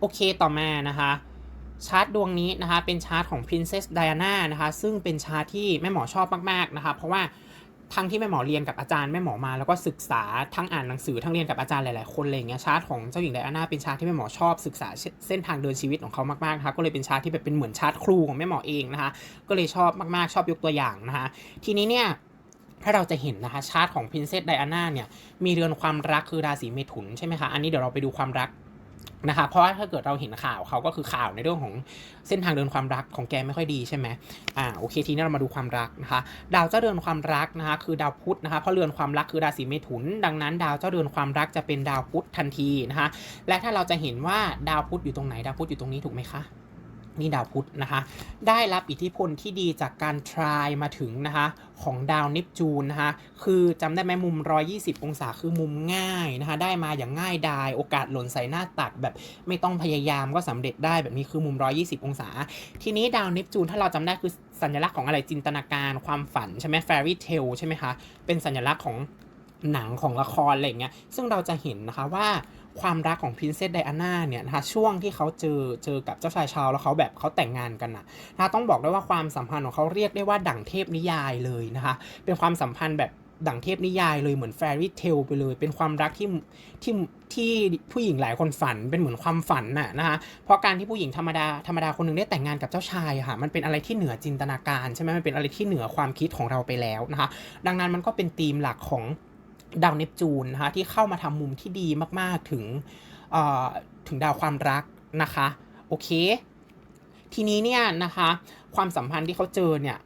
โอเคต่อมานะคะชาร์ตดวงนี้นะคะเป็นชาร์ตของ Princess Diana นะคะซึ่งเป็นชาร์ตที่แม่หมอชอบมากๆนะคะเพราะว่าทั้งที่แม่หมอเรียนกับอาจารย์แม่หมอมาแล้วก็ศึกษาทั้งอ่านหนังสือทั้งเรียนกับอาจารย์หลาย ๆ คนอะไรเงี้ยชาร์ตของเจ้าหญิงไดอาน่าเป็นชาร์ตที่แม่หมอชอบศึกษาเส้นทางเดินชีวิตของเขามากๆนะคะก็เลยเป็นชาร์ตที่แบบเป็นเหมือนชาร์ตครูของแม่หมอเองนะคะก็เลยชอบมากๆ ชอบยกตัวอย่างนะคะทีนี้เนี่ยถ้าเราจะเห็นนะคะชาร์ตของ Princess Diana เนี่ยมีเรือนความรักคือราศีเมถุนใช่ไหมคะอันนี้เดี๋ยวเราไปดูความรัก นะคะเพราะว่าถ้าเกิดเราเห็นข่าวเขาก็คือข่าวในเรื่องของเส้นทางเดินความรักของแกไม่ค่อยดีใช่ไหมอ่าโอเคทีนี้เรามาดูความรักนะคะดาวเจ้าเรือนความรักนะคะคือดาวพุธนะคะเพราะเรือนความรักคือราศีเมถุน ดังนั้น ดาวเจ้าเรือนความรักจะเป็นดาวพุธทันทีนะคะและถ้าเราจะเห็นว่าดาวพุธอยู่ตรงไหนดาวพุธอยู่ตรงนี้ถูกไหมคะ นี่ดาวพุธนะคะ ได้รับอิทธิพลที่ดีจากการทรายมาถึงนะคะ ของดาวเนปจูนนะคะ คือจำได้ไหมมุม 120 องศาคือมุมง่ายนะคะ ได้มาอย่างง่ายดาย โอกาสหล่นใส่หน้าตักแบบไม่ต้องพยายามก็สำเร็จได้แบบนี้คือมุม 120 องศา ทีนี้ดาวเนปจูนถ้าเราจำได้คือสัญลักษณ์ของอะไรจินตนาการความฝันใช่ไหม fairy tale ใช่ไหมคะ เป็นสัญลักษณ์ของ หนังของละครอะไรเงี้ย ซึ่งเราจะเห็นนะคะว่าความรักของ Princess Diana เนี่ยนะคะช่วงที่เขาเจอเจอกับเจ้าชายชาร์ลส์แล้วเขาแบบเขาแต่งงานกันนะนะต้องบอกได้ว่าความสัมพันธ์ของเขาเรียกได้ว่าดั่งเทพนิยายเลยนะคะ เป็นความสัมพันธ์แบบดั่งเทพนิยายเลยเหมือนแฟรี่เทลไปเลย เป็นความรักที่ที่ที่ผู้หญิงหลายคนฝันเป็นเหมือนความฝันน่ะนะคะเพราะการที่ผู้หญิงธรรมดาธรรมดาคนหนึ่งได้แต่งงานกับเจ้าชายค่ะมันเป็นอะไรที่เหนือจินตนาการใช่ไหมมันเป็นอะไรที่เหนือความคิดของเราไปแล้วนะคะดังนั้นมันก็เป็นธีมหลักของ ดาวเนปจูนนะคะที่เข้ามาทำมุมที่ดีมากๆถึงถึงดาวความรักนะคะ โอเค ทีนี้เนี่ยนะคะ ความสัมพันธ์ที่เขาเจอเนี่ย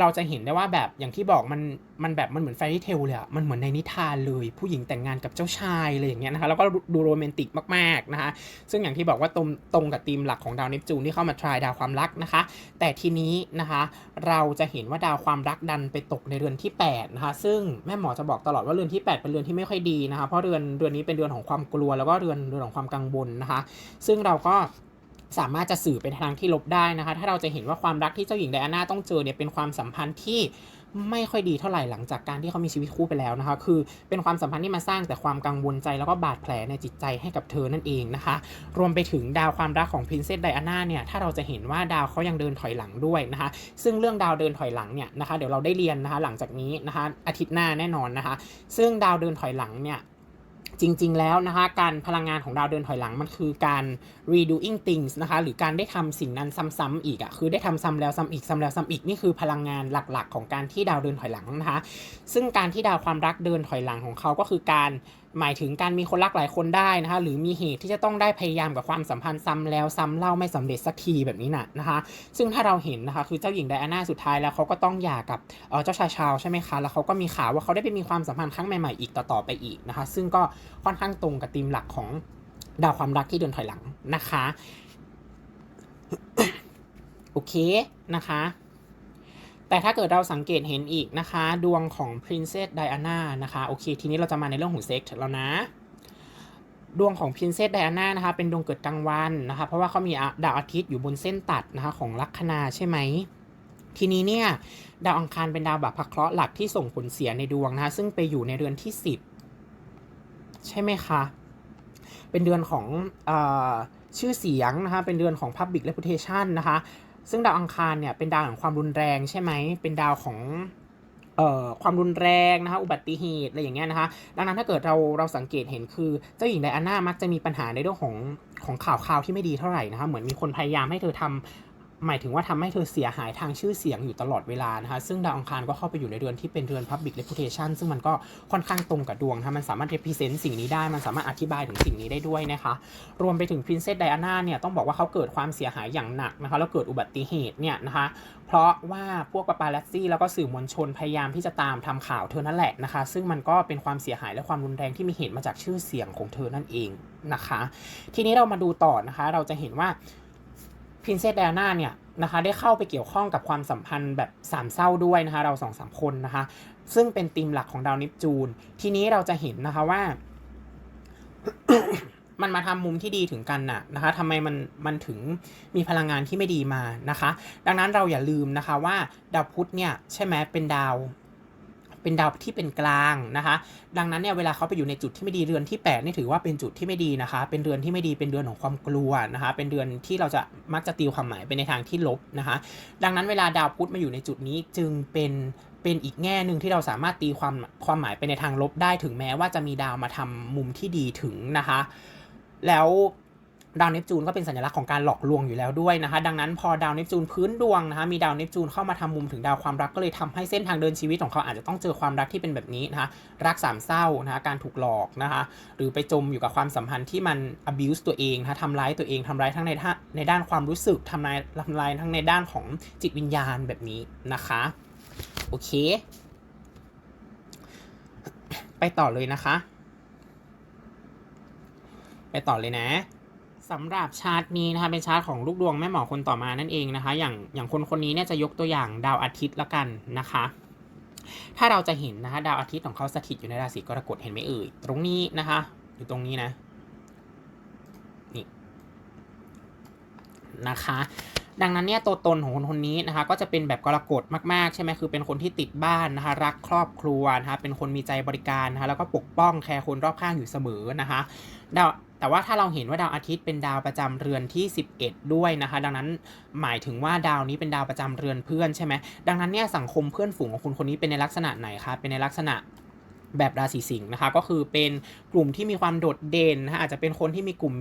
เราจะเห็นได้ว่าแบบอย่างที่บอกมันมันแบบมันเหมือนแฟรี่เทลเลยอะมันเหมือนในนิทานเลย ผู้หญิงแต่งงานกับเจ้าชายอะไรอย่างเงี้ยนะคะแล้วก็ดูโรแมนติกมากๆนะคะซึ่งอย่างที่บอกว่าตรงตรงกับธีมหลักของดาวเนปจูนที่เข้ามาทรายดาวความรักนะคะ แต่ทีนี้นะคะเราจะเห็นว่าดาวความรักดันไปตกในเรือนที่8นะคะซึ่งแม่หมอจะบอกตลอดว่าเรือนที่ 8 เป็นเรือนที่ไม่ค่อยดีนะคะเพราะเรือนเรือนนี้เป็นเรือนของความกลัวแล้วก็เรือนเรือนของความกังวลนะคะ ซึ่งเราก็ สามารถจะสื่อไปทางที่ลบได้นะคะ ถ้าเราจะเห็นว่าความรักที่เจ้าหญิงไดอาน่าต้องเจอเนี่ยเป็นความสัมพันธ์ที่ไม่ค่อยดีเท่าไหร่หลังจากการที่เขามีชีวิตคู่ไปแล้วนะคะ คือเป็นความสัมพันธ์ที่มาสร้างแต่ความกังวลใจแล้วก็บาดแผลในจิตใจให้กับเธอนั่นเองนะคะ รวมไปถึงดาวความรักของพรินเซสไดอาน่าเนี่ย ถ้าเราจะเห็นว่าดาวเขายังเดินถอยหลังด้วยนะคะ ซึ่งเรื่องดาวเดินถอยหลังเนี่ยนะคะ เดี๋ยวเราได้เรียนนะคะ หลังจากนี้นะคะ อาทิตย์หน้าแน่นอนนะคะ ซึ่งดาวเดินถอยหลังเนี่ย จริง ๆ แล้วนะคะ การพลังงานของดาวเดินถอยหลังมันคือการ redoing things นะคะ หรือการได้ทำสิ่งนั้นซ้ำๆอีกอะ่ะคือได้ทำซ้ำแล้วซ้ำอีกซ้ำแล้วซ้ำอีกนี่คือพลังงานหลักๆ ของการที่ดาวเดินถอยหลังนะคะ ซึ่งการที่ดาวความรักเดินถอยหลังของเขาก็คือการหมายถึงการมีคนรักหลายคนได้นะคะ หรือมีเหตุที่จะต้องได้พยายามกับความสัมพันธ์ซ้ำแล้วซ้ำเล่าไม่สำเร็จสักทีแบบนี้นะนะคะ ซึ่งถ้าเราเห็นนะคะคือเจ้าหญิงไดอาน่าสุดท้ายแล้วเขาก็ต้องหย่ากับเจ้าชายชาร์ลส์ใช่ไหมคะแล้วเขาก็มีข่าวว่าเขาได้ไปมีความสัมพันธ์ครั้งใหม่ๆอีกต่อๆไปอีกนะคะ ซึ่งก็ค่อนข้างตรงกับธีมหลักของดาวความรักที่เดินถอยหลังนะคะ โอเคนะคะ แต่ถ้าเกิดเราสังเกตเห็นอีกนะคะ ดวงของ Princess Diana นะคะโอเค ทีนี้เราจะมาในเรื่องของเซ็กแล้วนะ ดวงของ Princess Diana นะคะเป็นดวงเกิดกลางวันนะคะ เพราะว่าเขามีดาวอาทิตย์อยู่บนเส้นตัดนะคะของลัคนาใช่ไหมทีนี้เนี่ยดาวอังคารเป็นดาวแบบพักเคราะห์หลักที่ส่งผลเสียในดวงนะคะซึ่งไปอยู่ในเรือนที่ 10 ใช่ไหมคะเป็นเดือนของอชื่อเสียงนะคะเป็นเดือนของ Public Reputation นะคะ ซึ่งดาวอังคารเนี่ยเป็นดาวของความรุนแรงใช่ไหม เป็นดาวของเอ่อความรุนแรงนะคะอุบัติเหตุอะไรอย่างเงี้ยนะคะ ดังนั้นถ้าเกิดเราเราสังเกตเห็นคือเจ้าหญิงไดอาน่ามักจะมีปัญหาในเรื่องของของข่าวข่าวที่ไม่ดีเท่าไหร่นะคะเหมือนมีคนพยายามให้เธอทำ หมายถึงว่าทำให้เธอเสียหายทางชื่อเสียงอยู่ตลอดเวลานะคะซึ่งดาวอังคารก็เข้าไปอยู่ในเดือนที่เป็นเดือน Public Reputation ซึ่งมันก็ค่อนข้างตรงกับดวงนะมันสามารถ represent สิ่งนี้ได้มันสามารถอธิบายถึงสิ่งนี้ได้ด้วยนะคะรวมไปถึง Princess Diana เนี่ยต้องบอกว่าเขาเกิดความเสียหายอย่างหนักนะคะแล้วเกิดอุบัติเหตุเนี่ยนะคะเพราะว่าพวกปาปาลัซี่แล้วก็สื่อมวลชนพยายามที่จะตามทำข่าวเธอนั่นแหละนะคะซึ่งมันก็เป็นความเสียหายและความรุนแรงที่มีเหตุมาจากชื่อเสียงของเธอนั่นเองนะคะ ทีนี้เรามาดูต่อนะคะ เราจะเห็นว่า Princess Diana เนี่ยนะคะได้เข้าไปเกี่ยวข้องกับความสัมพันธ์แบบสามเศร้าด้วยนะคะเราสองสามคนนะคะ ซึ่งเป็นธีมหลักของดาวเนปจูน ทีนี้เราจะเห็นนะคะว่า มันมาทำมุมที่ดีถึงกันน่ะนะคะทำไมมันมันถึงมีพลังงานที่ไม่ดีมานะคะ ดังนั้นเราอย่าลืมนะคะว่าดาวพุธเนี่ยใช่ไหมเป็นดาว เป็นดาวที่เป็นกลางนะคะ ดังนั้นเนี่ยเวลาเขาไปอยู่ในจุดที่ไม่ดีเรือนที่8นี่ถือว่าเป็นจุดที่ไม่ดีนะคะ เป็นเรือนที่ไม่ดีเป็นเรือนของความกลัวนะคะ เป็นเรือนที่เราจะมักจะตีความหมายไปในทางที่ลบนะคะ ดังนั้นเวลาดาวพุธมาอยู่ในจุดนี้จึงเป็นเป็นอีกแง่หนึ่งที่เราสามารถตีความความหมายไปในทางลบได้ถึงแม้ว่าจะมีดาวมาทำมุมที่ดีถึงนะคะ แล้ว ดาวเนปจูนก็เป็นสัญลักษณ์ของการหลอกลวงอยู่แล้วด้วยนะคะ ดังนั้นพอดาวเนปจูนพื้นดวงนะคะ มีดาวเนปจูนเข้ามาทำมุมถึงดาวความรักก็เลยทำให้เส้นทางเดินชีวิตของเขาอาจจะต้องเจอความรักที่เป็นแบบนี้นะคะ รักสามเศร้านะคะการถูกหลอกนะคะ หรือไปจมอยู่กับความสัมพันธ์ที่มัน abuse ตัวเองนะคะทำร้ายตัวเองทำร้ายทั้งในท่าในด้านความรู้สึกทำร้ายทำร้ายทั้งในด้านของจิตวิญญาณแบบนี้นะคะ โอเค ไปต่อเลยนะคะ ไปต่อเลยนะ สำหรับชาร์ตนี้นะคะเป็นชาร์ตของลูกดวงแม่หมอคนต่อมานั่นเองนะคะ อย่างอย่างคนคนนี้เนี่ยจะยกตัวอย่างดาวอาทิตย์ละกันนะคะ ถ้าเราจะเห็นนะคะดาวอาทิตย์ของเขาสถิตอยู่ในราศีกรกฎเห็นไหมเอ่ยตรงนี้นะคะ อยู่ตรงนี้นะนี่นะคะดังนั้นเนี่ยตัวตนของคนคนนี้นะคะ ก็จะเป็นแบบกรกฎมากๆ ใช่ไหมคือเป็นคนที่ติดบ้านนะคะ รักครอบครัวนะคะเป็นคนมีใจบริการนะคะแล้วก็ปกป้องแคร์คนรอบข้างอยู่เสมอนะคะดาว แต่ว่าถ้าเราเห็นว่าดาวอาทิตย์เป็นดาวประจำเรือนที่ 11 ด้วยนะคะ ดังนั้นหมายถึงว่าดาวนี้เป็นดาวประจำเรือนเพื่อนใช่ไหมดังนั้นเนี่ยสังคมเพื่อนฝูงของคุณคนนี้เป็นในลักษณะไหนคะเป็นในลักษณะแบบราศีสิงห์นะคะก็คือเป็นกลุ่มที่มีความโดดเด่นนะคะอาจจะเป็นคนที่มีกลุ่ม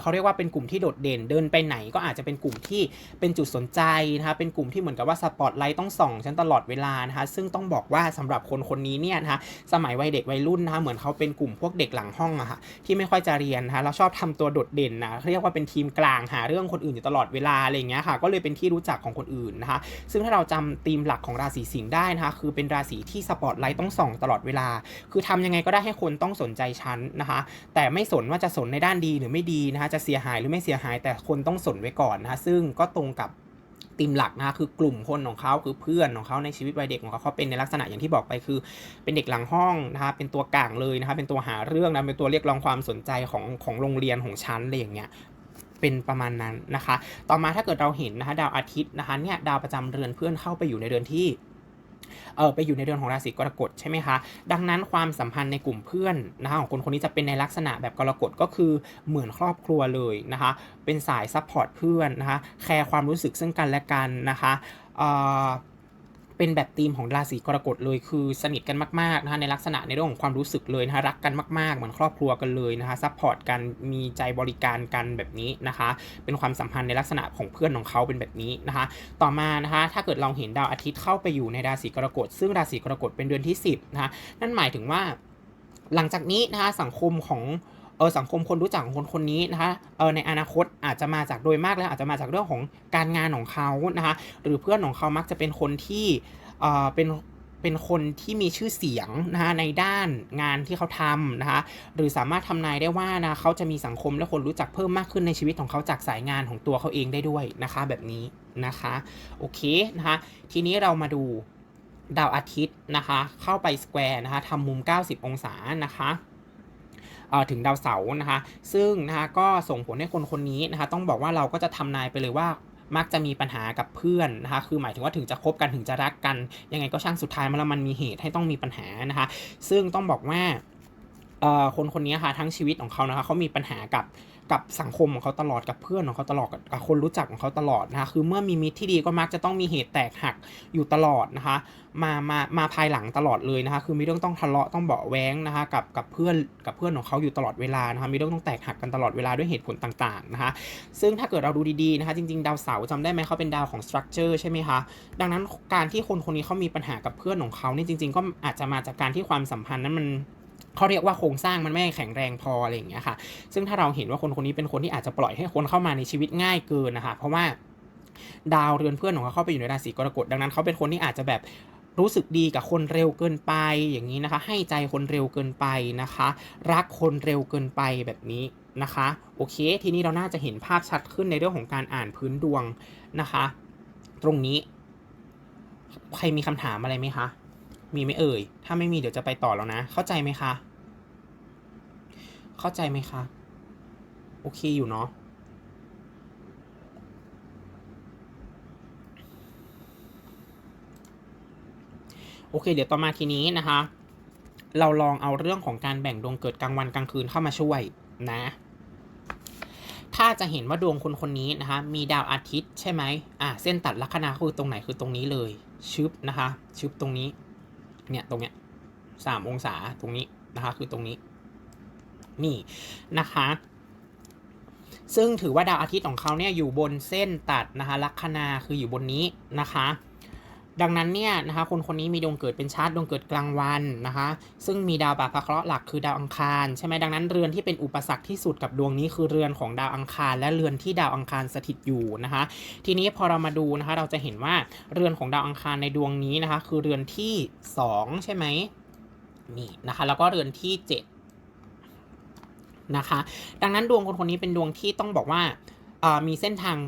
เขาเรียกว่าเป็นกลุ่มที่โดดเด่น เดินไปไหนก็อาจจะเป็นกลุ่มที่เป็นจุดสนใจนะคะเป็นกลุ่มที่เหมือนกับว่าสปอตไลท์ต้องส่องฉันตลอดเวลานะคะ ซึ่งต้องบอกว่าสำหรับคนคนนี้เนี่ยนะคะสมัยวัยเด็กวัยรุ่นนะคะเหมือนเขาเป็นกลุ่มพวกเด็กหลังห้องอะค่ะที่ไม่ค่อยจะเรียนนะคะแล้วชอบทำตัวโดดเด่นนะเรียกว่าเป็นทีมกลางหาเรื่องคนอื่นอยู่ตลอดเวลาอะไรเงี้ยค่ะ ก็เลยเป็นที่รู้จักของคนอื่นนะคะซึ่งถ้าเราจำธีมหลักของราศีสิงห์ได้นะคะคือเป็นราศีที่สปอตไลท์ต้องส่องตลอดเวลา คือทำยังไงก็ได้ให้คนต้องสนใจฉันนะคะ แต่ไม่สนว่าจะสนในด้านดีหรือไม่ดีนะคะจะเสียหายหรือไม่เสียหายแต่คนต้องสนไว้ก่อนนะคะซึ่งก็ตรงกับธีมหลักนะคือกลุ่มคนของเขาคือเพื่อนของเขาในชีวิตวัยเด็กของเขาเขาเป็นในลักษณะอย่างที่บอกไปคือ เป็นเด็กหลังห้องนะคะเป็นตัวกลางเลยนะคะเป็นตัวหาเรื่องนะเป็นตัวเรียกร้องความสนใจของของโรงเรียนของชั้นอะไรอย่างเงี้ยเป็นประมาณนั้นนะคะ ต่อมาถ้าเกิดเราเห็นนะคะดาวอาทิตย์นะคะเนี่ยดาวประจำเรือนเพื่อนเข้าไปอยู่ในเรือนที่ เออไปอยู่ในเดือนของราศีกรกฎใช่ไหมคะ ดังนั้นความสัมพันธ์ในกลุ่มเพื่อนนะคะของคนคนนี้จะเป็นในลักษณะแบบกรกฎก็คือเหมือนครอบครัวเลยนะคะ เป็นสายซัพพอร์ตเพื่อนนะคะ แคร์ความรู้สึกซึ่งกันและกันนะคะเอ่อ เป็นแบบธีมของราศีกรกฎเลยคือสนิทกันมากๆนะคะในลักษณะในเรื่องของความรู้สึกเลยนะคะรักกันมากๆ เหมือนครอบครัวกันเลยนะคะซัพพอร์ตกันมีใจบริการกันแบบนี้นะคะ เป็นความสัมพันธ์ในลักษณะของเพื่อนของเขาเป็นแบบนี้นะคะ ต่อมานะคะถ้าเกิดเราเห็นดาวอาทิตย์เข้าไปอยู่ในราศีกรกฎซึ่งราศีกรกฎเป็นเดือนที่ 10นะคะนั่นหมายถึงว่าหลังจากนี้นะคะสังคมของ เออสังคมคนรู้จักของคนคนนี้นะคะเออในอนาคตอาจจะมาจากโดยมากแล้วอาจจะมาจากเรื่องของการงานของเขานะคะหรือเพื่อนของเขามักจะเป็นคนที่เออเป็นเป็นคนที่มีชื่อเสียงนะคะในด้านงานที่เขาทำนะคะหรือสามารถทำนายได้ว่านะเขาจะมีสังคมและคนรู้จักเพิ่มมากขึ้นในชีวิตของเขาจากสายงานของตัวเขาเองได้ด้วยนะคะแบบนี้นะคะโอเคนะคะทีนี้เรามาดูดาวอาทิตย์นะคะเข้าไปสแควร์นะคะทำมุม 90 องศานะคะ ถึงดาวเสาร์นะคะ ซึ่งนะคะก็ส่งผลให้คนคนนี้นะคะต้องบอกว่าเราก็จะทำนายไปเลยว่ามักจะมีปัญหากับเพื่อนนะคะ คือหมายถึงว่าถึงจะคบกันถึงจะรักกัน ยังไงก็ช่างสุดท้ายมันแล้วมันมีเหตุให้ต้องมีปัญหานะคะ ซึ่งต้องบอกว่าคนคนนี้ค่ะทั้งชีวิตของเขานะคะเขามีปัญหากับ กับสังคมของเขาตลอดกับเพื่อนของเขาตลอดกับคนรู้จักของเขาตลอดนะคะคือเมื่อมีมิตรที่ดีก็มักจะต้องมีเหตุแตกหักอยู่ตลอดนะคะมามามาภายหลังตลอดเลยนะคะคือมีเรื่องต้องทะเลาะต้องเบาะแว้งนะคะกับกับเพื่อนกับเพื่อนของเขาอยู่ตลอดเวลานะคะมีเรื่องต้องแตกหักกันตลอดเวลาด้วยเหตุผลต่างๆนะคะซึ่งถ้าเกิดเราดูดีๆนะคะจริงๆ ดาวเสาร์จำได้ไหมเขาเป็นดาวของสตรัคเจอร์ใช่ไหมคะดังนั้นการที่คนคนนี้เขามีปัญหากับเพื่อนของเขานี่จริง ๆ ก็อาจจะมาจากการที่ความสัมพันธ์นั้นมัน เขาเรียกว่าโครงสร้างมันไม่แข็งแรงพออะไรอย่างเงี้ยค่ะ ซึ่งถ้าเราเห็นว่าคนคนนี้เป็นคนที่อาจจะปล่อยให้คนเข้ามาในชีวิตง่ายเกินนะคะ เพราะว่าดาวเรือนเพื่อนของเขาเข้าไปอยู่ในราศีกรกฎดังนั้นเขาเป็นคนที่อาจจะแบบรู้สึกดีกับคนเร็วเกินไปอย่างนี้นะคะ ให้ใจคนเร็วเกินไปนะคะ รักคนเร็วเกินไปแบบนี้นะคะ โอเค ทีนี้เราน่าจะเห็นภาพชัดขึ้นในเรื่องของการอ่านพื้นดวงนะคะ ตรงนี้ ใครมีคำถามอะไรไหมคะ มีไหมเอ่ย ถ้าไม่มีเดี๋ยวจะไปต่อแล้วนะ เข้าใจไหมคะ เข้าใจไหมคะ โอเคอยู่เนาะโอเค เดี๋ยวต่อมาทีนี้นะคะ เราลองเอาเรื่องของการแบ่งดวงเกิดกลางวันกลางคืนเข้ามาช่วยนะ ถ้าจะเห็นว่าดวงคนคนนี้นะคะ มีดาวอาทิตย์ใช่ไหมอะเส้นตัดลัคนาคือตรงไหนคือตรงนี้เลย ชึบนะคะ ชึบตรงนี้ เนี่ยตรงเนี้ยสามองศาตรงนี้นะคะ คือตรงนี้ นี่นะคะซึ่งถือว่าดาวอาทิตย์ของเขาเนี่ยอยู่บนเส้นตัดนะคะลัคนาคืออยู่บนนี้นะคะ ดังนั้นเนี่ยนะคะคนคนนี้มีดวงเกิดเป็นชาร์ตดวงเกิดกลางวันนะคะ ซึ่งมีดาวบาปะเคราะห์หลักคือดาวอังคารใช่ไหมดังนั้นเรือนที่เป็นอุปสรรคที่สุดกับดวงนี้คือเรือนของดาวอังคาร และเรือนที่ดาวอังคารสถิตอยู่นะคะ ทีนี้พอเรามาดูนะคะ เราจะเห็นว่าเรือนของดาวอังคารในดวงนี้นะคะ คือเรือนที่ 2 ใช่ไหมนี่นะคะ แล้วก็เรือนที่ 7 นะคะ ดังนั้นดวงคนคนนี้เป็นดวงที่ต้องบอกว่ามีเส้นทาง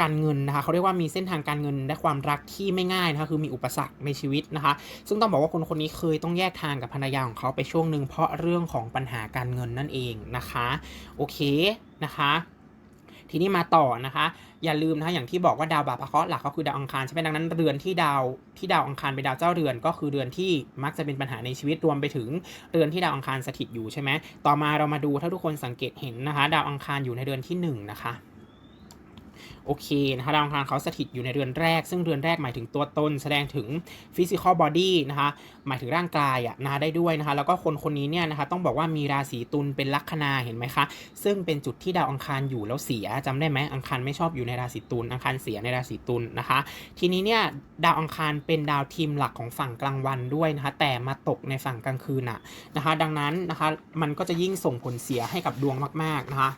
การเงินนะคะเขาเรียกว่ามีเส้นทางการเงินและความรักที่ไม่ง่ายนะคะคือมีอุปสรรคในชีวิตนะคะ ซึ่งต้องบอกว่าคนคนนี้เคยต้องแยกทางกับภรรยาของเขาไปช่วงหนึ่งเพราะเรื่องของปัญหาการเงินนั่นเองนะคะ โอเคนะคะ ทีนี้มาต่อนะคะ อย่าลืมนะคะอย่างที่บอกว่าดาวบาปะเคราะห์หลักก็คือดาวอังคารใช่ไหมดังนั้นเรือนที่ดาวที่ดาวอังคารเป็นดาวเจ้าเรือน ก็คือเรือนที่มักจะเป็นปัญหาในชีวิตรวมไปถึงเรือนที่ดาวอังคารสถิตอยู่ใช่ไหมต่อมาเรามาดูถ้าทุกคนสังเกตเห็นนะคะ ดาวอังคารอยู่ในเรือนที่หนึ่งนะคะ โอเคนะคะดาวอังคารเขาสถิตอยู่ในเรือนแรก ซึ่งเรือนแรกหมายถึงตัวตน แสดงถึง physical body นะคะหมายถึงร่างกายอะนะคะได้ด้วยนะคะแล้วก็คนคนนี้เนี่ยนะคะต้องบอกว่ามีราศีตุลเป็นลัคนาเห็นไหมคะ ซึ่งเป็นจุดที่ดาวอังคารอยู่แล้วเสียจำได้ไหมอังคารไม่ชอบอยู่ในราศีตุลอังคารเสียในราศีตุลนะคะ ทีนี้เนี่ยดาวอังคารเป็นดาวทีมหลักของฝั่งกลางวันด้วยนะคะแต่มาตกในฝั่งกลางคืนอะนะคะ ดังนั้นนะคะมันก็จะยิ่งส่งผลเสียให้กับดวงมากๆนะคะ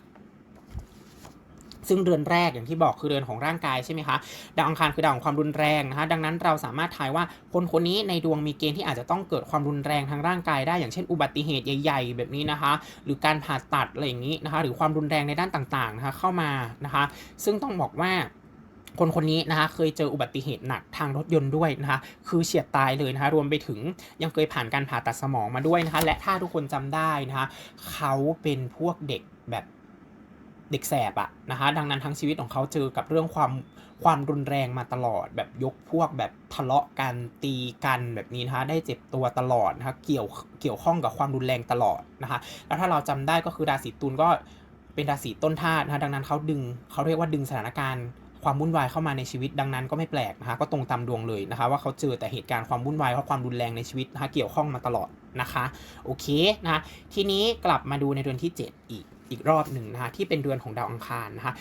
ซึ่งเรือนแรกอย่างที่บอกคือเรือนของร่างกายใช่ไหมคะดาวอังคารคือดาวของความรุนแรงนะคะดังนั้นเราสามารถทายว่าคนคนนี้ในดวงมีเกณฑ์ที่อาจจะต้องเกิดความรุนแรงทางร่างกายได้อย่างเช่น อุบัติเหตุใหญ่ ๆ แบบนี้นะคะ หรือการผ่าตัดอะไรอย่างนี้นะคะ หรือความรุนแรงในด้านต่างๆนะคะเข้ามานะคะ ซึ่งต้องบอกว่าคนคนนี้นะคะเคยเจออุบัติเหตุหนักทางรถยนต์ด้วยนะคะคือเฉียดตายเลยนะคะรวมไปถึงยังเคยผ่านการผ่าตัดสมองมาด้วยนะคะและถ้าทุกคนจำได้นะคะเขาเป็นพวกเด็กแบบ เด็กแสบอะนะคะ ดังนั้นทั้งชีวิตของเขาเจอกับเรื่องความความรุนแรงมาตลอด แบบยกพวกแบบทะเลาะกันตีกันแบบนี้นะคะได้เจ็บตัวตลอดนะคะเกี่ยวเกี่ยวข้องกับความรุนแรงตลอดนะคะ แล้วถ้าเราจำได้ก็คือราศีตุลก็เป็นราศีต้นธาตุนะคะดังนั้นเขาดึงเขาเรียกว่าดึงสถานการณ์ความวุ่นวายเข้ามาในชีวิตดังนั้นก็ไม่แปลกนะคะก็ตรงตามดวงเลยนะคะ ว่าเขาเจอแต่เหตุการณ์ความวุ่นวายเพราะความรุนแรงในชีวิตนะคะเกี่ยวข้องมาตลอดนะคะ โอเคนะคะทีนี้กลับมาดูในเดือนที่ 7 อีก อีกรอบหนึ่งนะคะที่เป็นเดือนของดาวอังคารนะคะ